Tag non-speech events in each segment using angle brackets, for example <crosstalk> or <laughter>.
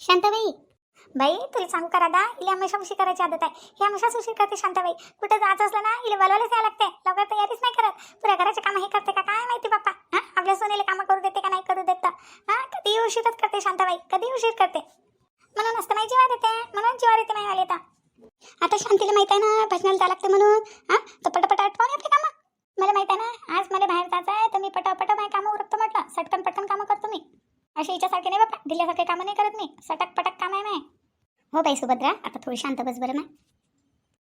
शांताबाई. बाई तुला सांगू का दादा इले हमेशा उशीर करायची आदत आहे. ही हमेशाच उशीर करते शांताबाई. कुठं जायचं असलं ना इले बोलवायलाच यायला लागते. लवकर तयारीच नाही करत. पुऱ्या घराचे कामं हे करते का? काय माहिती बाप्पा? हा? आपल्या सोनेला कामं करू देते का नाही करू देत हा? कधी उशीरच करते शांताबाई. कधी उशीर करते? म्हणून असतं नाही जीवार येते. म्हणून जीवार येते नाही आले आता शांतीला माहीत आहे ना भजनाला जायला लागते म्हणून. हा? तर पटापट आठवण आपली कामं. मला माहीत आहे ना आज मला बाहेर जायचं आहे तर मी पटापट माझी कामं उरकतो म्हटलं. सटकन पटकन कामं करतो मी. असे हिच्यासारखे नाही बाबा दिल्यासारखे कामं नाही करत मी. सटक पटक काम आहे माय. हो बाई सुभद्रा आता थोडी शांत बस बरं ना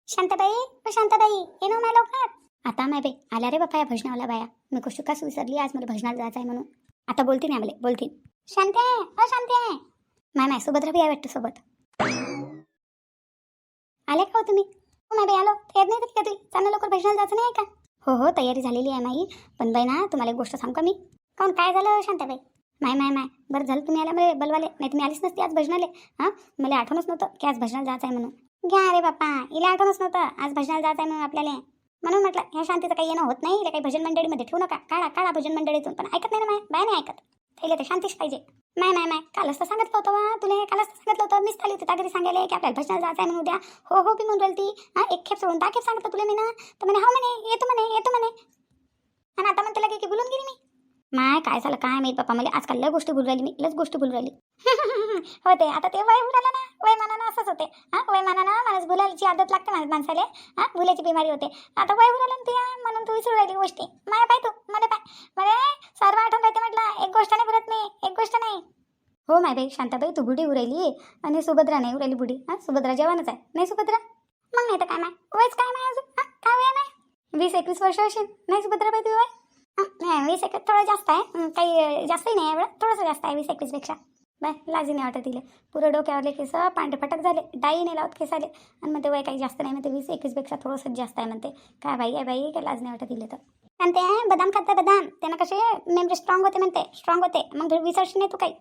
शांताबाई हो शांताबाई ये ना माझ्या लवकर. आता माय बाई आल्या रे बापा या भजनावाला बाया. मी कशी विसरली आज मला भजनाला जायचं आहे म्हणून. आता बोलती नाही मला बोलते. शांत आहे हो शांती. आहे माय माय सुभद्रा बी आहे वाटतं सोबत. आले का हो तुम्ही? हो माय बाई आलो. तयार नाही का तुम्ही? चांगलं लवकर भजनाला जायचं नाही का? हो हो तयारी झालेली आहे माई. पण बाई ना तुम्हाला एक गोष्ट सांगू का मी? काऊन काय झालं शांताबाई? माय माय माय. बरं झालं तुम्ही आल्या मला बलवाले. नाही तुम्ही आलीच नसते आज भजनाले. हां? मला आठवणच नव्हतं की आज भजनाला जायचं आहे म्हणून. घ्या अरे बाप्पा हिला आठवणच नव्हतं. आज भजनाला जायचं आहे म्हणून आपल्याला. म्हणून म्हटलं ह्या शांतीचं काही येणं होत नाही. काही भजन मंडळीमध्ये ठेवू नका. काढा काढा भजन मंडळीतून. पण ऐकत नाही ना माय? बाय नाही ऐकत. त्याला ते शांतीच पाहिजे. माय माय माय. कालच तर सांगितलं होतं वा तुला कालच तर सांगितलं होतं. मीच आली होती तागरी घरी सांगायला की आपल्याला भजनाला जायचं आहे म्हणून उद्या. हो हो बी म्हणून राहिली ती हां? एक खेप सोडून दहा खेप सांगितलं तुला मी ना. तर म्हणे हो म्हणे येतो म्हणे येतो म्हणे. आणि आता म्हणते लगे की बोलून गेली मी. माय काय झालं काय माहीत बापा मला आजकाल लय गोष्टी भूल राहिली मी लच गोष्टी भूल राहिली. <laughs> होते आता ते वय उडालं ना वय मानानं असंच होते. हां वय मानानं माणूस भुलायची आदत लागते माणूस माणसाले. हां भुलायची बिमारी होते. आता वय उडालं ना म्हणून तू विसरू राहिली गोष्टी. माया पाय तू मला पाय. मला सर्व आठवण राहते म्हटलं एक गोष्ट नाही बोलत मी एक गोष्ट नाही. हो माय बाई शांताबाई तू बुडी उरायली आणि सुभद्रा नाही उरायली बुडी. हां सुभद्रा जेवणच आहे नाही सुभद्रा? मग नाही तर काय माय? वयच काय माय अजून? हां काय वय माय? वीस एकवीस वर्ष असेल नाही सुभद्राबाई तू वय? वीस एकवीस थोडं जास्त आहे. काही जास्तही नाही एवढं थोडंसं जास्त आहे वीस एकवीसपेक्षा बाय लाजी नाही वाटत तिले. पुरं डोक्यावरले केस पांढरे फटक झाले. डाई नाही लावत केस आले. आणि म्हणते वय काही जास्त नाही म्हणते वीस एकवीसपेक्षा थोडंसं जास्त आहे म्हणते. काय बाई आहे बाई काय लाज नाही वाटत तिले तर. आणि ते बदाम खाते बदाम. त्यांना कसे मेमरी स्ट्रॉंग होते म्हणते स्ट्रॉंग होते. मग विसरशी नाही तू काही.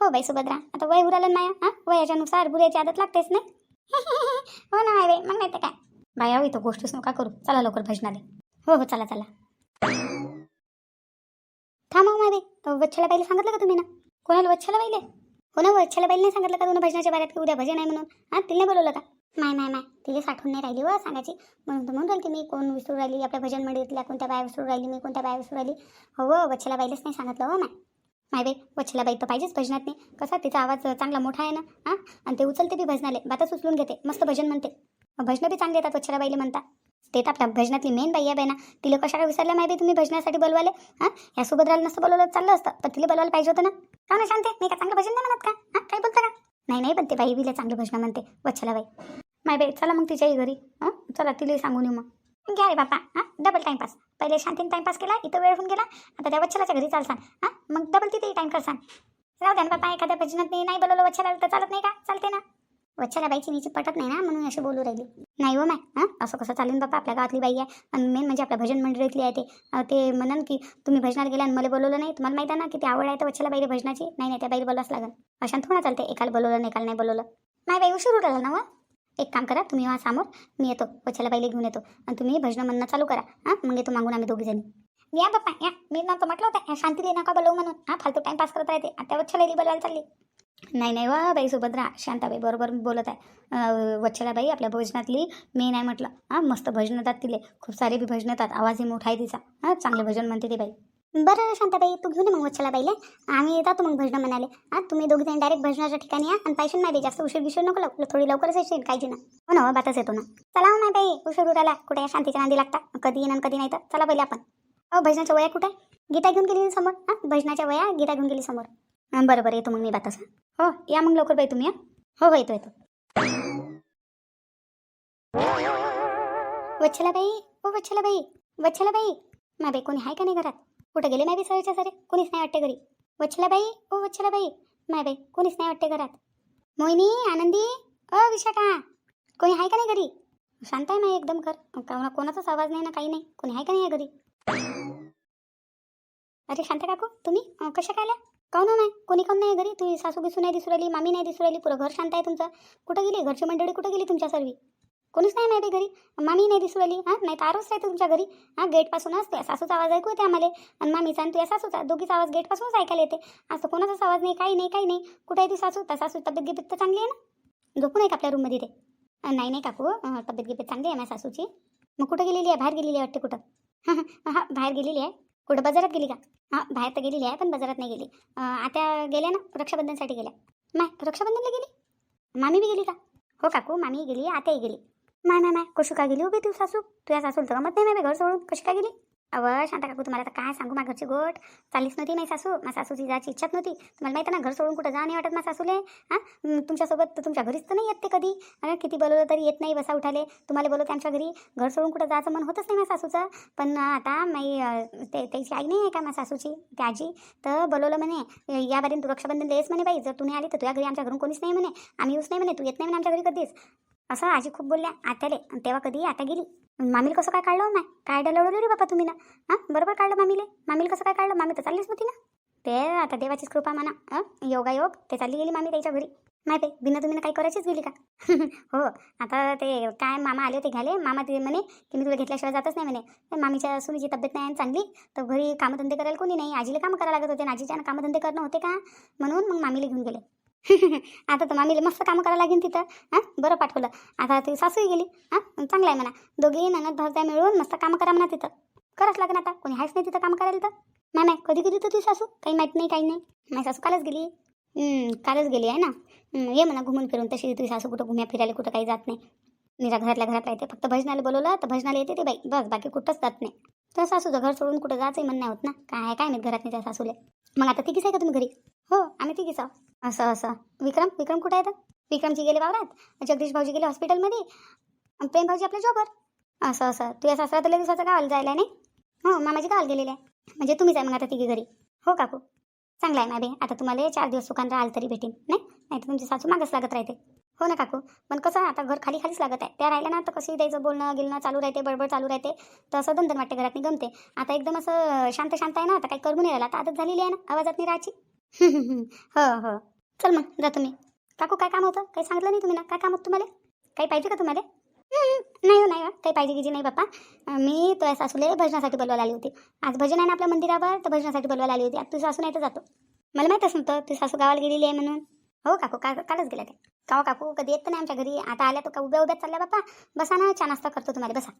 हो बाई सुभद्रा आता वय उरालं नाही हां? वयाच्यानुसार बुऱ्याची आदत लागतेच नाही <laughs> हो ना माय बाई. मग नाही तर काय. बाई इथं गोष्टीच नका करू. चला लवकर भजनाले. हो हो चला चला. थांबा मावे बाई तो वच्छला बाईला सांगितलं का तुम्ही ना? कोणाला वच्छला बाईले? हो ना वच्छला बाईला नाही सांगितलं का तुम्ही भजनाच्या बाऱ्यात की उद्या भजन आहे म्हणून? हां तिने बोलवलं का? माय माय माय. तिथे साठवून नाही राहिली व सांगायची. म्हणून तर म्हणून राहिली मी कोण विसरू राहिली आपल्या भजन मंडळीतल्या कोणत्या बाया विसरू राहिली मी कोणत्या बाया विसरू राहिली? हो व वच्छला बाईलाच नाही सांगितलं हो माय. माय बाई वच्छला बाई तर पाहिजेच भजनात नाही कसा तिचा आवाज चांगला मोठा आहे ना हां? आणि ते उचलते बी भजनाले. बातच उचलून घेते मस्त भजन म्हणते. भजनं बी चांगले येतात वच्छला बाईले म्हणता. ते तर आपल्या भजनातली मेन बाई आहे बहिणा तिला कशाला विसरल्या माहिती तुम्ही भजनासाठी बोलवाले? हां? या सुभद्राला नसतं बोलवलं चाललं असतं. पण तिला बोलवायला पाहिजे होतं ना. का ना शांते? नाही का? चांगलं भजन नाही म्हणत का? हां? काय बोलता का? नाही नाही पण ते बाई. बिले चांगलं भजन म्हणते. वच्छला बाई. माय बाई चला मग तिच्याही घरी. हां? चला तिला सांगून येऊ मग. घ्या रे बापा हां? डबल टाईमपास पहिले शांतीने टाईमपास केला इथं वेळ होऊन गेला. आता त्या वच्छलाच्या घरी चालसान. हां? मग डबल तिथेही टाईम करसान. राहू द्या ना बापा एखाद्या भजनात नाही नाही बोलवलं वच्छला तर चालत नाही का? चालते ना. वच्छाला बाईची नीची पटत नाही ना म्हणून अशी बोलू राहिली. नाही हो माय हां? असं कसं चालेल बाप्पा आपल्या गावातली बाई आहे. आणि मेन म्हणजे आपल्या भजन मंडळीतली आहे ते. ते म्हणन की तुम्ही भजनात गेल्या आणि मला बोलवलं नाही? तुम्हाला माहिती आहे ना ती आवड आहे तर वच्छाला बाईला भजनाची? नाही नाही त्या बाईला बोलावंच लागेल अशा थोडं चालते एकाला बोलवलं नाही एकाला नाही बोलवलं. नाही बाई उशीर उठाला ना व एक काम करा तुम्ही हा समोर मी येतो. वच्छाला बाईला घेऊन येतो. आणि तुम्ही भजनं म्हणणं चालू करा. हां? मग येतो मागून आम्ही दोघी जणी या बाप्पा या. मी नव्हतं म्हटलं होतं शांती शांतीला नका बोलवू म्हणून. हा फालतू टाइमपास करत राहते. आता वच्छला बोलवायला चालली. नाही नाही वा बाई सुभद्रा शांताबाई बरोबर बोलत आहे. वच्छलाबाई आपल्या भजनातली मी नाही म्हटलं. हां मस्त भजन येतात तिले. खूप सारे बी भजन येतात आवाजही मोठा आहे तिचा. हां चांगले भजन म्हणते ती बाई. बरं शांताबाई तू घेऊन मग वच्छलाबाईला. आम्ही येतात मग भजनं म्हणाले. हां तुम्ही दोघी जण डायरेक्ट भजनाच्या ठिकाणी या आणि पाहिजे नाही जास्त उशीर बिशीर नको लागलं थोडी लवकरच येशील काळजी हो ना हो ना बातच येतो ना. चला हो नाही बाई उशीर उराला कुठे या शांतीच्या नांदी लागता? कधी येणार कधी नाही तर. चला पहिले आपण. अहो भजनाच्या वया कुठे? गीता घेऊन गेली समोर? हां भजनाच्या वया गीता घेऊन गेली समोर. बरं बरं येतो मग मी बातच हो. या मग लवकर बाई तुम्ही या हो हो येतो येतो. वच्छला बाई हो वच्छला बाई वच्छला बाई मा बाई कोणी आहे का नाही घरात? कुठं गेले नाही बी सरेच्या सरे? कोणीच नाही वाटते घरी. वच्छला बाई ओ वच्छला बाई माय बाई कोणीच नाही वाटते घरात. मोहिनी आनंदी अ विशाखा. कोणी आहे का नाही घरी? शांत आहे नाही एकदम घर. कोणाचाच आवाज नाही ना काही नाही. कोणी आहे का नाही घरी? अरे शांत काकू तुम्ही? कशा काय आल्या? काहून नाही? कोणी काऊन नाही घरी? तुझी सासू बिसू नाही दिसू राहिली मामी नाही दिसू राहिली पुरं घर शांत आहे तुमचं. कुठं गेली? घरची मंडळी कुठं गेली तुमच्या सर्वी? कोणीच नाही माहिती घरी. मामी नाही दिसू राहिली हां? नाही तर आरोच राहते तुमच्या घरी. हां? गेटपासूनच असते सासूचा आवाज ऐकू येते आम्हाला. आणि मामीचा आणि तुझ्या सासूचा? दोघीचा आवाज गेटपासूनच ऐकायला येते. असं कोणाचाच आवाज नाही काही नाही काही नाही. कुठे आहे ती सासू? तर सासू तब्येत गिब्येत तर चांगली आहे ना? झोपून आहे का आपल्या रूममध्ये ते. नाही नाही काकू. तब्येत गिब्येत चांगली आहे माझ्या सासूची. मग कुठं गेलेली आहे? बाहेर गेलेली आहे वाटते कुठं? हां हां. हां बाहेर गेलेली आहे. कुठं बाजारात गेली का? हां बाहेर तर गेलेली आहे पण बाजारात नाही गेली. आता गेल्या ना रक्षाबंधनसाठी गेल्या. माय रक्षाबंधनला गेली? मामी बी गेली का? हो काकू मामी गेली आताही गेली. माय माय माय कशी का गेली उभी तू सासू? तुझ्या सासूला तर गमत नाही माय घर सोडून कशी का गेली? अव शांता काकू तुम्हाला आता काय सांगू? माझ्या घरची गोट चाललीच नव्हती माझी सासू. माझ्या सासूची जायची इच्छाच नव्हती. तुम्हाला माहिती आहे ना घर सोडून कुठं जा नाही वाटत माझ्या सासूले. हां? तुमच्यासोबत तर तुमच्या घरीच तर नाही येत ते कधी. किती बोलवलं तरी येत नाही बसा उठाले. तुम्हाला बोलवते आमच्या घरी. घर सोडून कुठं जायचं मन होतच नाही माझ्या सासूचं. पण आता माई ते त्याची आई नाही आहे का माझ्या सासूची? ती आजी. तर बोलवलं म्हणे यापर्यंत तू रक्षाबंधन येस म्हणे बाई. जर तू नाही आली तर तुझ्या घरी आमच्या घरून कोणीच नाही म्हणे. आम्ही येऊच नाही म्हणे. तू येत नाही म्हणे आमच्या घरी कधीच. असं आजी खूप बोलल्या आत्याले आणि तेव्हा कधी आता गेली. मामीला कसं काय काढलं हो माय? काय डलवलं रे बापा तुम्ही ना? हां बरोबर काढलं मामीले? मामीला कसं काय काढलं? मामी तर चाललीच होती ना? ते आता देवाचीच कृपा म्हणा. योगायोग? ते चालली गेली मामी त्याच्या घरी. माहिती आहे बिना तुम्ही काही करायचीच गेली का? <laughs> हो आता ते काय मामा आले होते घ्याले मामा ते म्हणे की मी तुला घेतल्याशिवाय जातच नाही म्हणे. मामीच्या सुनीची तब्येत नाही आहे चांगली तर घरी कामधंदे करायला कोणी नाही? आजीला कामं करायला लागत होते आणि आजीच्या कामधंदे करणं होते का? म्हणून मग मामीला घेऊन गेले. <laughs> आता तर मामीला मस्त कामं करायला लागेल तिथं. हां? बरं पाठवलं. आता ती सासूही गेली. हां? चांगलं आहे म्हणा. दोघी ननद भावजा मिळून मस्त कामं करा म्हणा तिथं. करावंच लागेल आता. कोणी आहेच नाही तिथं काम करायला तर. नाही नाही कधी गेली तर ती सासू? काही माहीत नाही काही नाही. माझी सासू कालच गेली. कालच गेली आहे ना? ये म्हणा घुमून फिरून. तशी तुझी सासू कुठं घुम्या फिरायला कुठं काही जात नाही. निरा घरातल्या घरात राहते फक्त भजनाला बोलवलं तर भजनाला येते ते बाई. बस बाकी कुठंच जात नाही. तर सासूचं घर सोडून कुठं जायचंही म्हणणं नाही होत ना? काय काय नाही घरात नाही त्या सासूले. मग आता तिघीच आहे का तुम्ही घरी? हो आम्ही तिघीच आहोत असं असं. विक्रम विक्रम कुठं आहे तर? विक्रमजी गेले वावरात. जगदीश भाऊजी गेले हॉस्पिटलमध्ये. प्रेम भाऊजी आपल्या जॉबवर असं असं. तुझ्या सासरा तर लगेच असं गावाला जायला नाही? हो मामाजी गावाला गेलेले आहे. म्हणजे तुम्हीच आहे मग आता तिघी घरी. हो काकू. चांगला आहे माबे आता तुम्हाला चार दिवस सुखान राहाल तरी भेटेन नाही? नाही तर तुमची सासू मागच लागत राहते. हो ना काकू? पण कसं आता घर खाली खालीच लागत आहे. त्या राहिल्या ना तर कशी द्यायचं बोलणं गिलणं चालू राहते बडबड चालू राहते. तर असं दंदन वाटते घरात गमते. आता एकदम असं शांत शांत आहे ना आता काही करू नाही राहिला. आता आदत झालेली आहे ना आवाजात नाही राहायची. <laughs> हो हो. चल मग जा तुम्ही. काकू काय काम होतं? काही सांगितलं नाही तुम्ही ना? काय काम होतं तुम्हाला? काही पाहिजे का तुम्हाला? नाही हो नाही हो. काही पाहिजे गिजी नाही बाप्पा मी तुझ्या सासूले भजनासाठी बोलवायला आली होती. आज भजन आहे ना आपल्या मंदिरावर तर भजनासाठी बोलवायला आली होती. आता तू सासू नाही तर जातो. मला माहीतच नव्हतं तुझी सासू गावाला गेलेली आहे म्हणून. हो काकू का कालच गेल्या ते. का हो काकू कधी येत नाही आमच्या घरी? आता आल्या तर का उभ्या उभ्यात चालल्या बाप्पा? बसा ना चहा नाश्ता करतो तुम्हाला बसा.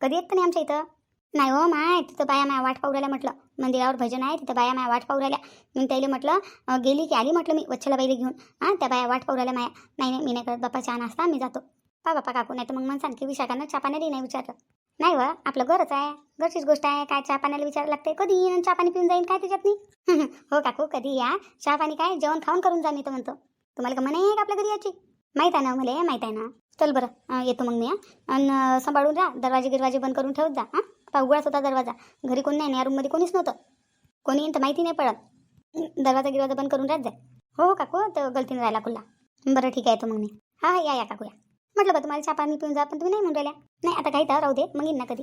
कधी येत तर नाही आमच्या इथं? नाही हो माय तिथं बाया माया वाट पाहू राहिल्या म्हटलं. मंदिरावर भजन आहे तिथं बाया माया वाट पाहू राहिल्या. मी त्याला म्हटलं गेली की आली म्हटलं मी वच्छला बाईला घेऊन. हां त्या बाया वाट पाहू राहिल्या माया. नाही नाही मी नाही करत बाप्पा चहा नाश्ता मी जातो. पा बाप्पा काकू नाही तर मग मन सांग की विशाखानं चहा पाण्याला नाही विचारलं. नाही व आपलं घरच आहे. घरचीच गोष्ट आहे. काय चहा पाण्याला विचारायला लागते कधी येईन चहा पाणी पिऊन जाईन काय त्याच्यात नाही <laughs> हो काकू कधी या. चहा पाणी काय? जेवण खाऊन करून जा मी तर म्हणतो. तुम्हाला का म्हणे आहे का आपल्या घरी याची माहीत आहे ना मला माहीत आहे ना. चल बरं येतो मग मी आणि सांभाळून राहा. दरवाजे गिरवाजे बंद करून ठेवत जा हां. आता उघडाच होता दरवाजा. घरी कोण नाही या रूममध्ये कोणीच नव्हतं. कोणी येईन तर माहिती नाही पडत. दरवाजा गिरवाजा बंद करून राहत जा. हो, हो काकू तर गलतीनं राहिला खुल्ला बरं ठीक आहे येतो मग मी. हां हा, या या काकू या. म्हटलं बा तुम्हाला चहा पाणी पिऊन जा पण तुम्ही नाही म्हणून राहिल्या. नाही आता काही तर राहू दे मग येईन ना कधी.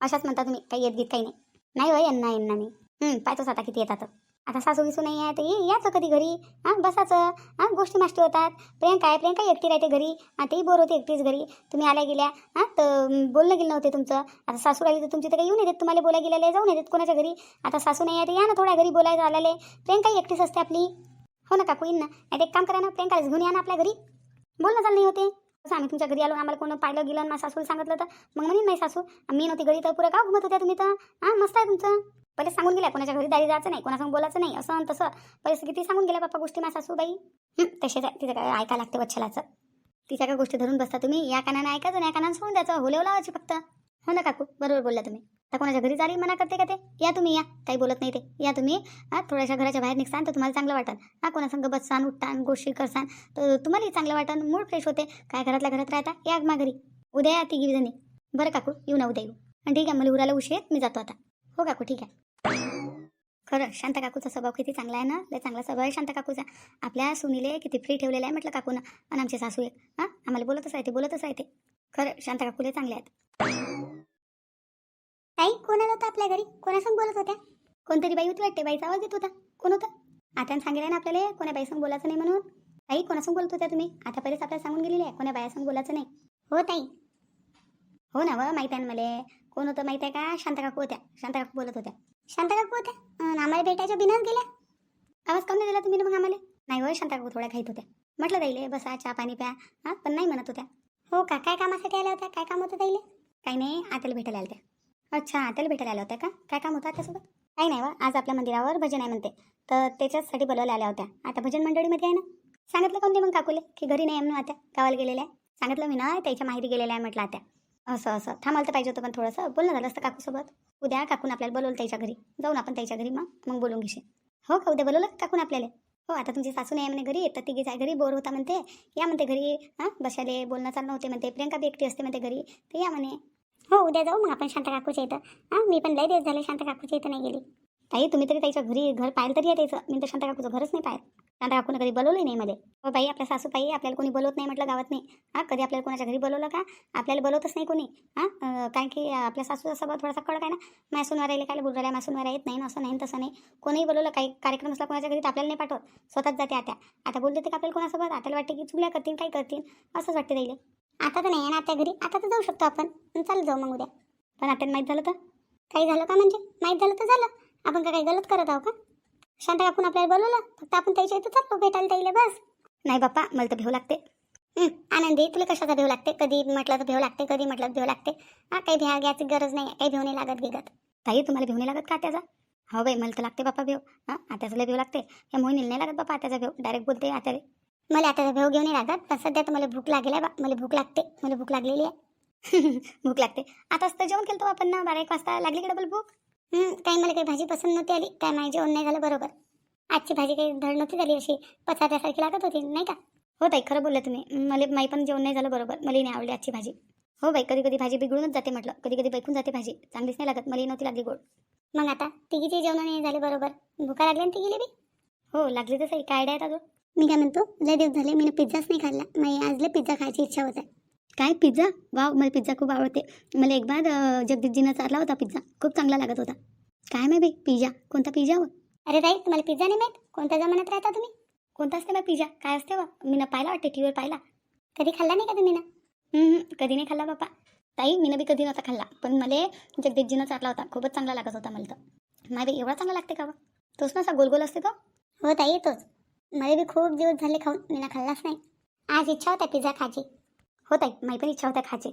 अशाच म्हणता तुम्ही काही येत गीत काही नाही. नाही हो यांना यांना मी. पाहतोच आता किती येतात. आता सासू विसू नाही आहे तर ये याचं कधी घरी. हां बसाचं. हां गोष्टी माष्टी होतात. प्रियंका आहे प्रियंका एकटी राहते घरी. हां तेही बोर होते एकटीच घरी. तुम्ही आल्या गेल्या हां तर बोलणं गेलं नव्हते तुमचं. आता सासू राहिली तर तुमची तर काही येऊन येतात तुम्हाला बोला गेलेले जाऊन येतात कोणाच्या घरी. आता सासू नाही आहे तर या ना थोड्या घरी बोलायचं आलेले. प्रियंका एकटीच असते आपली. हो ना काकू येईन ना. नाही एक काम करा ना प्रियंकालाच घेऊन या ना आपल्या घरी. बोलणं चाललं नाही होते. कसं आम्ही तुमच्या घरी आलो आम्हाला कोण पाहिलं गेलं माझ्या सासूला सांगितलं तर मग म्हणून नाही सासू मी नव्हती घरी तर पुरं का घुमत होत्या तुम्ही तर? हां मस्त आहे तुमचं. पहिले सांगून गेल्या कोणाच्या घरी दारी जायचं नाही कोणासंग बोलायचं नाही असं तसं. पहिले किती सांगून गेल्या पप्पा गोष्टी माझ्या सासूबाई. बाई तसेच आहे तिथं काय ऐकायला लागते वच्छलाचं. तिच्या काय गोष्टी धरून बसता तुम्ही? या कानानं ऐकायचं या कानानं सोडून द्यायचं होले लावायची फक्त. हो ना काकू बरोबर बोलला तुम्ही. तर कोणाच्या घरी चाली मना करते का ते? या तुम्ही या. काही बोलत नाही ते. या तुम्ही. थोड्याशा घराच्या बाहेर निघसान तर तुम्हाला चांगलं वाटन. हा कोणासंग बससान उठतान गोष्टी करसान तर तुम्हालाही चांगलं वाटन. मूड फ्रेश होते. काय घरातल्या घरात राहता? या मा घरी. उद्या या तिघी जणी. बरं काकू येऊ ना उद्या येऊ. आणि ठीक आहे मला उराला उशीर मी जातो आता. हो काकू ठीक आहे. खरं शांता काकूचा स्वभाव किती चांगला आहे ना? लय चांगला स्वभाव आहे शांता काकूचा. आपल्या सुनीले किती फ्री ठेवलेला आहे म्हटलं काकूनं. आणि आमचे सासू एक. हां आम्हाला बोलतच राहते बोलतच राहते. खरं शांता काकूले चांगले आहेत. ताई कोण आलं होतं आपल्या घरी? कोणासंग बोलत होत्या? कोणतरी बाई होती वाटते बाईचा आवाज येत होता. कोण होता? आता सांगितलं ना आपल्याला कोण्या बाईसंग बोलायचं नाही म्हणून. ताई कोणासंग बोलत होत्या तुम्ही? आता पहिलेच आपल्याला सांगून गेलेले आहे कोण्या बायासंग बोलायचं नाही. हो ताई. हो ना व माहीत आहे ना मला. कोण होतं माहिती आहे का? शांता काकू होत्या. शांता काकू बोलत होत्या. शांता काकू होत्या? आम्हाला भेटायच्या बिनाच गेल्या. आवाज कमी दिला तुम्ही मग आम्हाला? नाही व शांता काकू थोड्या खाईत होत्या. म्हटलं ताईले बसा चहा पाणी प्या. हां पण नाही म्हणत होत्या. हो का? काय कामासाठी आल्या होत्या? काय काम होतं ताईले? काही नाही आताला भेटायला आल्या होत्या. अच्छा त्याला भेटायला आल्या होत्या का? काय काम होतं त्यासोबत काही नाही वा आज आपल्या मंदिरावर भजन आहे म्हणते. तर त्याच्याचसाठी बोलवल्या आल्या होत्या. आता भजन मंडळीमध्ये आहे ना? सांगितलं कोणते मग काकूले? की घरी नाही आहे म्हणून आत्या गावाला गेलेल्या आहे. सांगितलं मी ना त्याच्या माहिती गेलेल्या आहे म्हटलं आत्या. असं असं. थांबायला तर पाहिजे होतं पण थोडंसं. बोलणं झालं असतं काकूसोबत. उद्या काकून आपल्याला बोलवलं त्याच्या घरी. जाऊन आपण त्याच्या घरी मग. मग बोलून घेशील. हो का उद्या बोलवलं काकून आपल्याला? हो आता तुमची सासू नाही आहे म्हणे घरी. तर तिघी जाय घरी बोर होता म्हणते. या म्हणते घरी. हां बसाले बोलणं चालणं होते म्हणते. प्रियंका बी एकटी असते म्हणते घरी. तर या म्हणे. हो उद्या जाऊ मग आपण शांत काकूच्या इथं. हां मी पण लय दिवस झाले शांत काकूच्या इथं नाही गेली. ताई तुम्ही तरी त्याच्या घरी घर पाहिलं तरी आहे त्याचं. मी तर शांत काकूचं घरच नाही पाहिलं. शांता काकूनं कधी बोलवलं नाही मला हो बाई आपल्या सासूबाई आपल्याला कोणी बोलवत नाही म्हटलं गावात नाही. हां कधी आपल्याला कोणाच्या घरी बोलवलं का? आपल्याला बोलवतच नाही कोणी. हां कारण की आपल्या सासूचा स्वभाव थोडासा कडक आहे ना. मॅसूनवर राहिले काय बोलू राहिल्या मॅसूनवर येत नाही असं नाही तसं नाही. कोणीही बोलवलं काही कार्यक्रम असला कोणाच्या घरी तर आपल्याला नाही पाठवत. स्वतःच जाते आता. आता बोलते ते का आपल्याला कोणासोबत? आपल्याला वाटते की चुगल्या करतील काय करतील. असंच वाटते राहिले आता तर नाही आहे ना आता घरी. आता तर जाऊ शकतो आपण. चालू जाऊ मग उद्या. पण आता माहीत झालं तर? काही झालं का म्हणजे? माहीत झालं तर झालं. आपण का काही गलत करत आहो का? शांत काकून आपल्याला बोलवलं. फक्त आपण त्याच्या इथं चाललो भेटायला त्याला बस. नाही बाप्पा मला तर भेव लागते. आनंदी तुला कशाचा भेव लागते? कधी म्हटलं तर भेव लागते कधी म्हटलं तर भेव लागते. हा काही भ्या घ्यायची गरज नाही. काही भेव नाही लागत गिगत ताई तुम्हाला भेव नाही लागत का त्याचा? हो बाई मला तर लागते बाप्पा भेव. हां आत्याचा लय भेव लागते. या मोहिनीला नाही लागत बाप्पा आत्याचा भेव. डायरेक्ट बोलते आत्या मला आता भेव घेऊन नाही लागत पण सध्या तर मला भूक लागेल आहे बा. मला भूक लागते. मला भूक लागलेली आहे. <laughs> भूक लागते. आता असतं जेवण केलं तो आपण ना बारा एक वाजता लागली का डबल भूक? हम्म काही मला काही भाजी पसंत नव्हती आली. काय माझी जेवण नाही झालं बरोबर. आजची भाजी काही धड नव्हती झाली अशी. पचात्यासारखी लागत होती नाही का? हो ताई खरं बोललं तुम्ही. मला माई पण जेवण नाही झालं बरोबर. मला नाही आवडली आजची भाजी. हो बाई कधी कधी भाजी बिघडूनच जाते म्हटलं. कधी कधी बैकून जाते भाजी. चांगलीच नाही लागत. मला नव्हती लागली गोड. मग आता तिघीचे जेवण नाही झाले बरोबर. भुका लागली ना तिघीले बी? हो लागली तसं काय आयडिया आहे अजून? मी काय म्हणतो लय दिवस झाले मी पिझ्झाच नाही खाल्ला. मला आज लय पिझ्झा खायची इच्छा होत आहे. काय पिझ्झा वाव मला पिझ्झा खूप आवडते. मला एक बार अं, जगदीशजीनं चारला होता पिझ्झा खूप चांगला लागत होता. काय माहिती पिझ्झा कोणता पिझ्झा हो? अरे ताई तुम्हाला पिझ्झा नाही माहीत? कोणत्या जमान्यात राहता तुम्ही? कोणता असते बा पिझ्झा काय असते बा मी ना पाहिला वाटते टी व्हीवर पाहिला. कधी खाल्ला नाही का तुम्ही ना? कधी नाही खाल्ला बापा ताई मी बी कधी नव्हता खाल्ला. पण मला जगदीशजीनं चारला होता. खूपच चांगला लागत होता मला तर. बाई एवढा चांगला लागते का बा तोच ना असा गोल गोल असते तो? हो ताई तोच. मला बी खूप दिवस झाले खाऊन मी ना खाल्लाच नाही. आज इच्छा होता पिझ्झा खायची. हो ताई माही पण इच्छा होता खायची.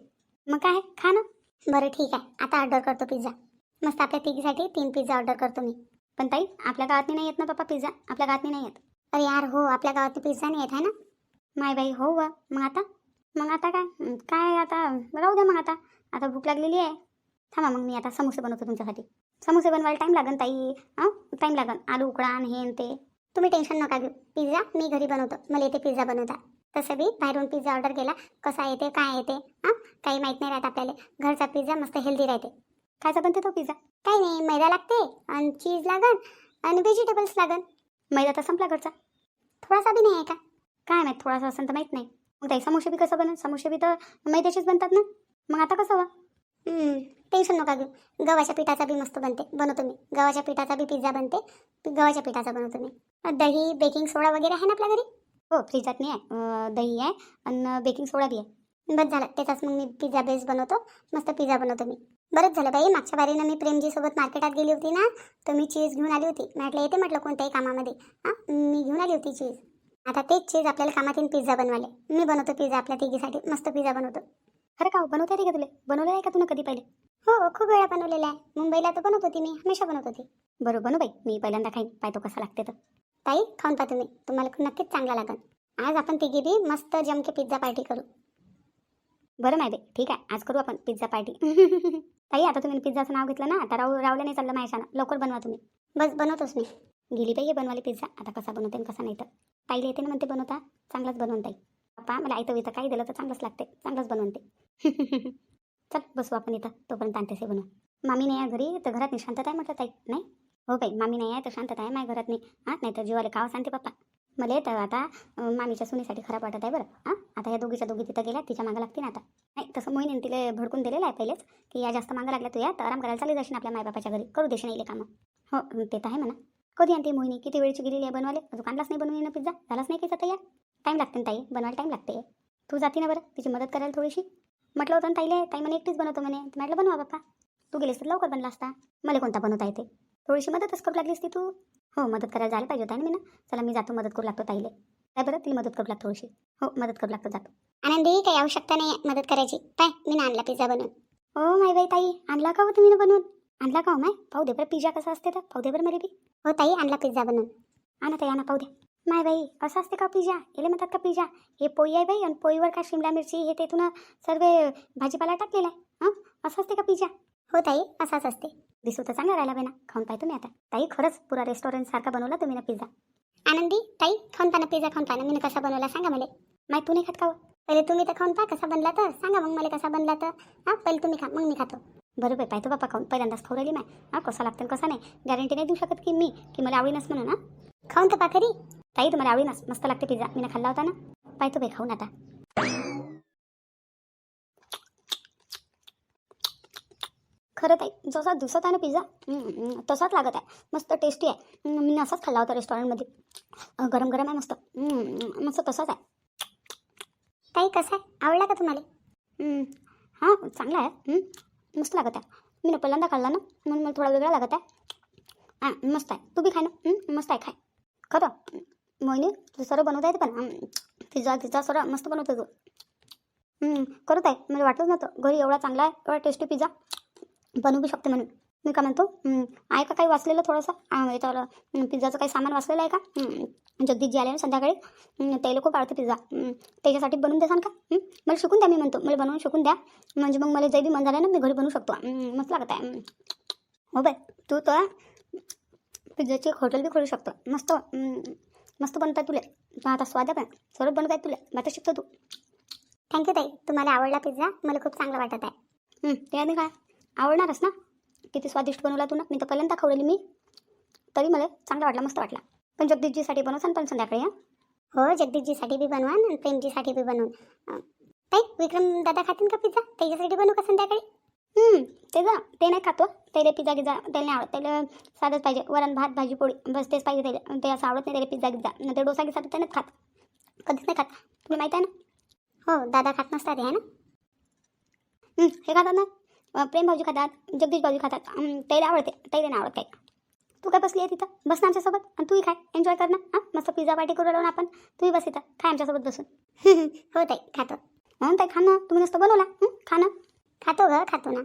मग काय खा ना. बरं ठीक आहे आता ऑर्डर करतो पिझ्झा. मस्त आपल्या तिघीसाठी तीन पिझ्झा ऑर्डर करतो मी. पण ताई आपल्या गावातनी नाही येत ना पप्पा पिझ्झा? आपल्या गावातनी नाही येत. अरे यार हो आपल्या गावातनी पिझ्झा नाही येत आहे ना? माय बाई हो व. मग आता? मग आता काय? काय आता? राहू द्या मग आता. आता भूक लागलेली आहे. थांबा मग मी आता समोसे बनवतो तुमच्यासाठी. समोसे बनवायला टाईम लागेल ताई हां? टाईम लागेल आलू उकडा आणि हे ते. तुम्ही टेन्शन नका घेऊ. पिझ्झा मी घरी बनवतो. मला येते पिझ्झा बनवता. तसं बी बाहेरून पिझ्झा ऑर्डर केला. कसा येते काय येते हां? काही माहीत नाही राहत आपल्याला. घरचा पिझ्झा मस्त हेल्दी राहते. खायचा बनते तो पिझ्झा. काही नाही मैदा लागते आणि चीज लागन आणि व्हेजिटेबल्स लागन. मैदा तर संपला घरचा. थोडासा बी नाही आहे का? काय माहीत थोडासा असं तर माहीत नाही. मग ताई समोसे बी कसं बनन? समोसे बी तर मैद्याचेच बनतात ना? मग आता कसं वा? टेन्शन नका घेऊ. गव्हाच्या पिठाचा बी मस्त बनते बनवतो मी. गव्हाच्या पिठाचा बी पिझ्झा बनते गव्हाच्या पिठाचा बनवतो मी. दही बेकिंग सोडा वगैरे आहे ना आपल्या घरी? हो फ्रीजात नाही आहे. दही आहे आणि बेकिंग सोडा बी आहे. बस झालं त्याचाच मग मी पिझ्झा बेस बनवतो मस्त पिझ्झा बनवतो मी. बरंच झालं बाई मागच्या बारीनं मी प्रेमजीसोबत मार्केटात गेली होती ना तर मी चीज घेऊन आली होती. म्हटलं येते म्हटलं कोणत्याही कामामध्ये. हां मी घेऊन आली होती चीज आता तेच चीज आपल्याला कामातील पिझ्झा बनवाले मी बनवतो पिझ्झा आपल्या तिघीसाठी मस्त पिझ्झा बनवतो. खरं का हो, बनवता येते का तुला? बनवलं आहे का तुला कधी पहिले? हो, हो खूप वेळा बनवलेला आहे. मुंबईला तर बनवत होती मी हमेशा बनवत होती. बरोबर बनू बाई मी पहिल्यांदा खाईन. पाहतो कसा लागते तर. ताई खाऊन पा तुम्ही. तुम्हाला नक्कीच चांगला लागेल आज आपण तिघी बी मस्त जमके पिझ्झा पार्टी करू. बरं नाही बाई ठीक आहे. आज करू आपण पिझ्झा पार्टी <laughs> ताई आता तुम्ही पिझ्झाचं नाव घेतलं ना आता राहू रावलं नाही चाललं माझ्या लवकर बनवा तुम्ही. बस बनवतोच मी. गेली बाई हे बनवाली पिझ्झा आता कसा बनवते आणि कसा नाही तर. ताईला येते ना म्हणते बनवता. चांगलाच बनवून ताई. पप्पा मला आयतं वितं काही दिलं तर चांगलंच लागते. चांगलंच बनवते <laughs> चल बसू आपण इथं. तोपर्यंत आणतेसे बनवू मामी नाही आहे घरी तर घरात नाही. शांतता आहे म्हटलं ताई? नाही? हो बाई मामी नाही आहे तर शांतता आहे. माझ्या घरात नाही. हां? नाही तर जीवाला काव सांगते पप्पा. मला तर आता मामीच्या सुनीसाठी खराब वाटत आहे बरं. हां? आता या दोघीच्या दोघी तिथं गेल्या तिच्या मागं लागते ना आता. नाही तसं मोहिनीने तिला भडकून दिलेलं आहे पहिलेच की या जास्त मागं लागल्या तू या तर आराम करायला चालली जाशील आपल्या मायबापाच्या घरी. करू देशील येईल कामं. हो ते तर आहे म्हणा. कधी आणते मोहिनी? किती वेळची गेलेली आहे बनवाले अजून आणलाच नाही बनवून ना पिझ्झा? झालाच नाही की या. टाईम लागते ना ताई बनवायला टाईम लागते. तू जाती ना बरं तिची मदत करायला थोडीशी. म्हटलं होतं ना ताईले ताई म्हणे एकटीच बनवतो म्हणे. म्हटलं बनवा बाप्पा. तू गेलीस तर लवकर बनला असता. मला कोणता बनवता येते? थोडीशी मदतच करू लागलीस ती तू? हो मदत करायला जायला पाहिजे होता ना मी ना. चला मी जातो मदत करू लागतो ताईले. काय बरं ती मदत करू लागतो थोडीशी. हो मदत करू लागतो जातो. आनंदी काही आवश्यकता नाही मदत करायची. पाय मी ना आणला पिझ्झा बनवून. हो माय बाई ताई. आणला का हो तुम्ही ना बनवून? आणला का हो माय? पाहू दे बरं पिझ्झा कसा असते तर. पाहू दे बरं मला बी हो ताई आणला पिझ्झा बनवून. आणा ताई आणा पाहू दे. माय बाई असं असते का पिझ्झा? याला म्हणतात का पिझ्झा? हे पोई आहे बाई आणि पोईवर काय शिमला मिरची हे तेथून सर्व भाजीपाला टाकलेला आहे हां? असं असते का पिझ्झा? हो ताई असाच असते. दिसू तर चांगला राहिला बाई खाऊन पाहतो मी आता. ताई खरंच पुरा रेस्टॉरंट सारखा बनवला तुम्ही ना पिझ्झा? आनंदी ताई खाऊन पाना पिझ्झा खाऊन पाना मी कसा बनवला सांगा मला. माय तू नाही खात का हो? पहिले तुम्ही तर खाऊन पहा कसा बनला तर सांगा मग मला कसा बनला तर. हा पहिले तुम्ही खा मग मी खातो. बरोबर पाहतो बापा खाऊन. पहिल्यांदाच खाऊ राहिली माय. हां कसा लागतं कसा नाही? गॅरंटी नाही देऊ शकत की मी की मला आवडीनच म्हणून ना खाऊन तर पाखरी ताई तुम्हाला आवडीनच मस्त लागते पिझ्झा. मी खाल्ला होता ना. पाय बाई खाऊन आता. खरं ताई जसा दिसत आहे ना पिझ्झा तसाच लागत आहे. मस्त टेस्टी आहे. मी असाच खाल्ला होता रेस्टॉरंटमध्ये गरम गरम आहे मस्त. मस्त तसाच आहे. ताई कसा आहे? आवडला का तुम्हाला? हां चांगला आहे. मस्त लागत आहे. मी ना पहिल्यांदा खाल्ला ना म्हणून मला थोडा वेगळा लागत आहे. हां मस्त आहे. तू बी खाय ना. मस्त आहे खाय खरं मोहिनी तू सर्व बनवता येते पण पिझ्झा पिझ्झा सर्व मस्त बनवतो तू. करत आहे मला वाटलंच नव्हतं. घरी एवढा चांगला आहे एवढा टेस्टी पिझ्झा. बनवू बी शकते म्हणून. मी काय म्हणतो ऐका आहे का काही वाचलेलं थोडंसं? याच्यावर पिझ्झाचं काही सामान वाचलेलं आहे का? जगदीश जी आले ना संध्याकाळी. हम्म, त्याला खूप आवडते पिझ्झा. त्याच्यासाठी बनवून देसान का? मला शिकून द्या मी म्हणतो. मला बनवून शिकून द्या. म्हणजे मग मला जे बी मन झालं ना मी घरी बनवू शकतो. मस्त लागत आहे. हो बाय तू तर पिझ्झाची हॉटेल बी खोलू शकतो. मस्त. मस्त बनतात तुले. पण आता स्वाद पण. स्वरूप बनवत आहे तुले. मग आता शिकतो तू. थँक्यू ताई. तुम्हाला आवडला पिझ्झा मला खूप चांगला वाटत आहे. ते त्याने काय? आवडणारच ना? किती स्वादिष्ट बनवला तू ना. मी तर पहिल्यांदा खवलेली मी. तरी मला चांगला वाटला मस्त वाटला. पण जगदीशजीसाठी बनवसान पण संध्याकाळी हां. हो जगदीशजीसाठी बी बनवा आणि प्रेमजीसाठी बी बनवून. ताई विक्रम दादा खातील का पिझ्झा त्याच्यासाठी बनवू का संध्याकाळी? ते जा. ते नाही खातो हो. त्याला पिझ्झा गिझा त्याला नाही आवडत. त्याला साधंच पाहिजे. वरण भात भाजी पोळी बस तेच पाहिजे त्याला. ते असं आवडत नाही त्याला पिझ्झा गिझा नाही ते डोसा गिझ्झा तर खात. कधीच नाही खात. तुला माहीत आहे ना? हो दादा खात नसतात हे ना? हे खातात ना? प्रेम भाऊजी खातात जगदीश भाऊजी खातात. त्याला आवडते. त्याला नाही आवडत काही. तू काय बसली आहे तिथं? बस ना आमच्यासोबत. आणि तूही खाय एन्जॉय कर ना. हां मस्त पिझ्झा पार्टी करू लावून आपण. तूही बस इथं. खाय आमच्यासोबत बसून. <laughs> हो ताई. खातो. म्हणून ताई खाणं तुम्ही नसतं बनवला. खाणं खातो ग खातो ना.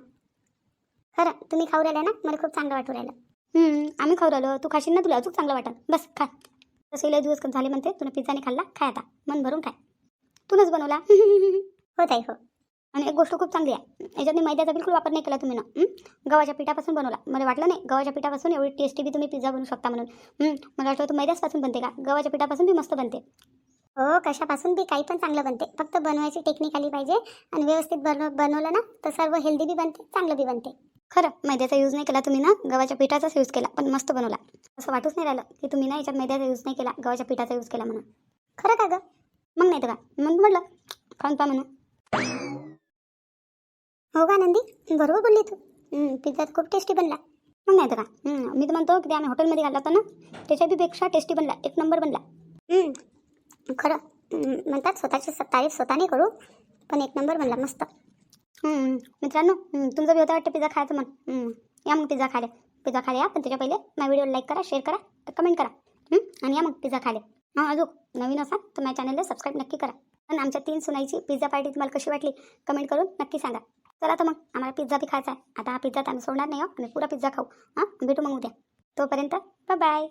खरं तुम्ही खाऊ राहिले ना मला खूप चांगलं वाटू राहिलं. हम्म, आम्ही खाऊ राहिलो. तू खाशील ना तुला अजून चांगलं वाटेल. बस खा. तसे लय दिवस झाले म्हणते तुला पिझ्झा नाही खाल्ला खाय आता. मन भरून खाय तूनच बनवला. <laughs> हो ताई हो. आणि एक गोष्ट खूप चांगली आहे. याच्यात मी मैद्याचा बिलकुल वापर नाही केला तुम्ही ना. हं? गव्हाच्या पिठापासून बनवला. मला वाटलं नाही गव्हाच्या पिठापासून एवढी टेस्टी बी तुम्ही पिझ्झा बनवू शकता म्हणून. हं, मला वाटलं तू मैद्यापासून बनते का? गव्हाच्या पिठापासून बी मस्त बनते. हो कशापासून बी काही पण चांगलं बनते. फक्त बनवायची टेक्निक आली पाहिजे आणि व्यवस्थित बनव बनवलं ना तर सर्व हेल्दी बी बनते चांगलं बी बनते. खरं मैद्याचा यूज नाही केला तुम्ही ना गव्हाच्या पिठाचाच यूज केला पण मस्त बनवला. असं वाटूच नाही राहिलं की तुम्ही ना याच्यात मैद्याचा यूज नाही केला गव्हाच्या पिठाचा यूज केला म्हणून. खरं का ग? मग नाही तर का? मग म्हटलं खाऊन पा म्हणून. हो का नंदी? बरोबर बोलली तू. पिझ्झा खूप टेस्टी बनला. मग नाही तर का? मी तर म्हणतो की आम्ही हॉटेलमध्ये घालला होता ना त्याच्या बी पेक्षा टेस्टी बनला एक नंबर बनला. खरं म्हणतात स्वतःची तारीफ स्वतःने करू पण एक नंबर म्हणला मस्त. मित्रांनो तुमचं बी होतं वाटतं पिझ्झा खायचं मग या मग पिझ्झा खाले. पिझ्झा खाले या पण त्याच्या पहिले माझ्या व्हिडिओ लाईक करा शेअर करा कमेंट करा. आणि या मग पिझ्झा खाले. हां अजून नवीन असाल तर माझ्या चॅनलला सबस्क्राईब नक्की करा. पण आमच्या तीन सुनाईची पिझ्झा पार्टी तुम्हाला कशी वाटली कमेंट करून नक्की सांगा. चला तर मग आम्हाला पिझ्झा बी खायचा आहे. आता हा पिझ्झा तर आम्ही सोडणार नाही हो. आम्ही पुरा पिझ्झा खाऊ. हां भेटू मग उद्या. तोपर्यंत बाय बाय